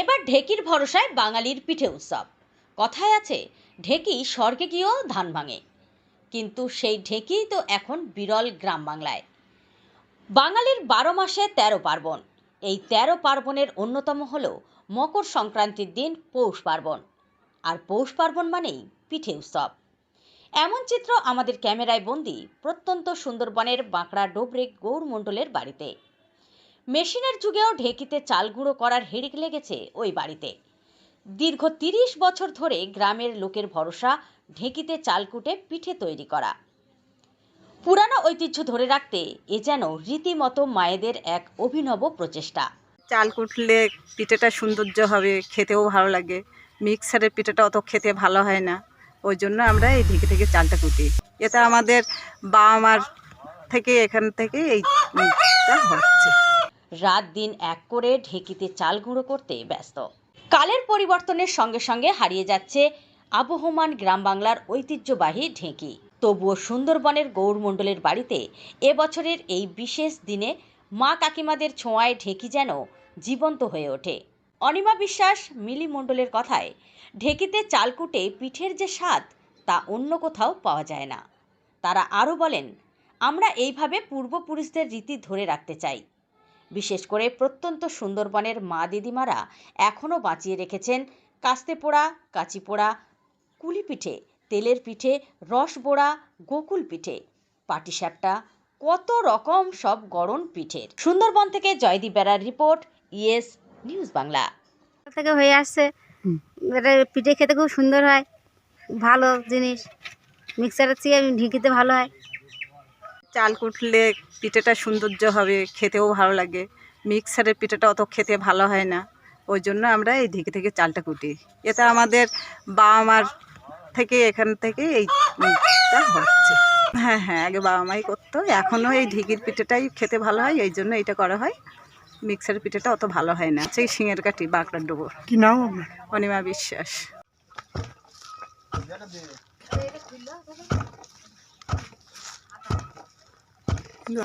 এবার ঢেকির ভরসায় বাঙালির পিঠে উৎসব। কথায় আছে, ঢেকি স্বর্গে গিয়েও ধান ভাঙে। কিন্তু সেই ঢেকিই তো এখন বিরল গ্রাম বাংলায়। বাঙালির বারো মাসে তেরো পার্বণ। এই তেরো পার্বণের অন্যতম হল মকর সংক্রান্তির দিন পৌষ পার্বণ। আর পৌষ পার্বণ মানেই পিঠে উৎসব। এমন চিত্র আমাদের ক্যামেরায় বন্দি প্রত্যন্ত সুন্দরবনের বাঁকড়া ডোবরে গৌর মণ্ডলের বাড়িতে। মেশিনের যুগেও ঢেকিতে চাল গুঁড়ো করার হেড়িক লেগেছে ওই বাড়িতে। দীর্ঘ তিরিশ বছর ধরে গ্রামের লোকের ভরসা ঢেকিতে চাল কুটে পিঠে তৈরি করা। পুরানো ঐতিহ্য ধরে রাখতে এ যেন রীতিমতো মায়েদের এক অভিনব প্রচেষ্টা। চাল কুটলে পিঠেটা সৌন্দর্য হবে, খেতেও ভালো লাগে। মিক্সারের পিঠেটা অত খেতে ভালো হয় না। ওই জন্য আমরা এই ঢেকে থেকে চালটা কুটি। এটা আমাদের বাবা মার থেকে এখান থেকে এইটা হচ্ছে। রাত দিন এক করে ঢেকিতে চাল গুঁড়ো করতে ব্যস্ত। কালের পরিবর্তনের সঙ্গে সঙ্গে হারিয়ে যাচ্ছে আবহমান গ্রাম বাংলার ঐতিহ্যবাহী ঢেঁকি। তবুও সুন্দরবনের গৌরমণ্ডলের বাড়িতে এবছরের এই বিশেষ দিনে মা কাকিমাদের ছোঁয়ায় ঢেঁকি যেন জীবন্ত হয়ে ওঠে। অনিমা বিশ্বাস মিলি মণ্ডলের কথায়, ঢেঁকিতে চাল কুটে পিঠের যে স্বাদ, তা অন্য কোথাও পাওয়া যায় না। তারা আরও বলেন, আমরা এইভাবে পূর্বপুরুষদের রীতি ধরে রাখতে চাই। বিশেষ করে প্রত্যন্ত সুন্দরবনের মা দিদিমারা এখনও বাঁচিয়ে রেখেছেন কাস্তে পোড়া কাচি পোড়া কুলি পিঠে তেলের পিঠে রস বোড়া গোকুল পিঠে পাটিসাপটা কত রকম সব গড়ন পিঠের। সুন্দরবন থেকে জয়দীপ বেড়ার রিপোর্ট ইয়েস নিউজ বাংলা। থেকে হয়ে আসছে। এটা পিঠে খেতে খুব সুন্দর হয়। ভালো জিনিস। মিক্সারের চেয়ে ঢেঁকিতে ভালো হয়। চাল কুটলে পিঠেটা সৌন্দর্য হবে খেতেও ভালো লাগে। মিক্সারের পিঠেটা অত খেতে ভালো হয় না। ওই জন্য আমরা এই ঢেকে থেকে চালটা কুটি। এটা আমাদের বাবা মার থেকে এখান থেকে এইটা হচ্ছে। হ্যাঁ হ্যাঁ আগে বাবা মাই করতো এখনও এই ঢিকির পিঠেটাই খেতে ভালো হয় এই জন্য এটা করা হয়। মিক্সারের পিঠেটা অত ভালো হয় না। সেই শিঙের কাঠি বাঁকড়ার ডোবর। কি নাম অনিমা বিশ্বাস। 对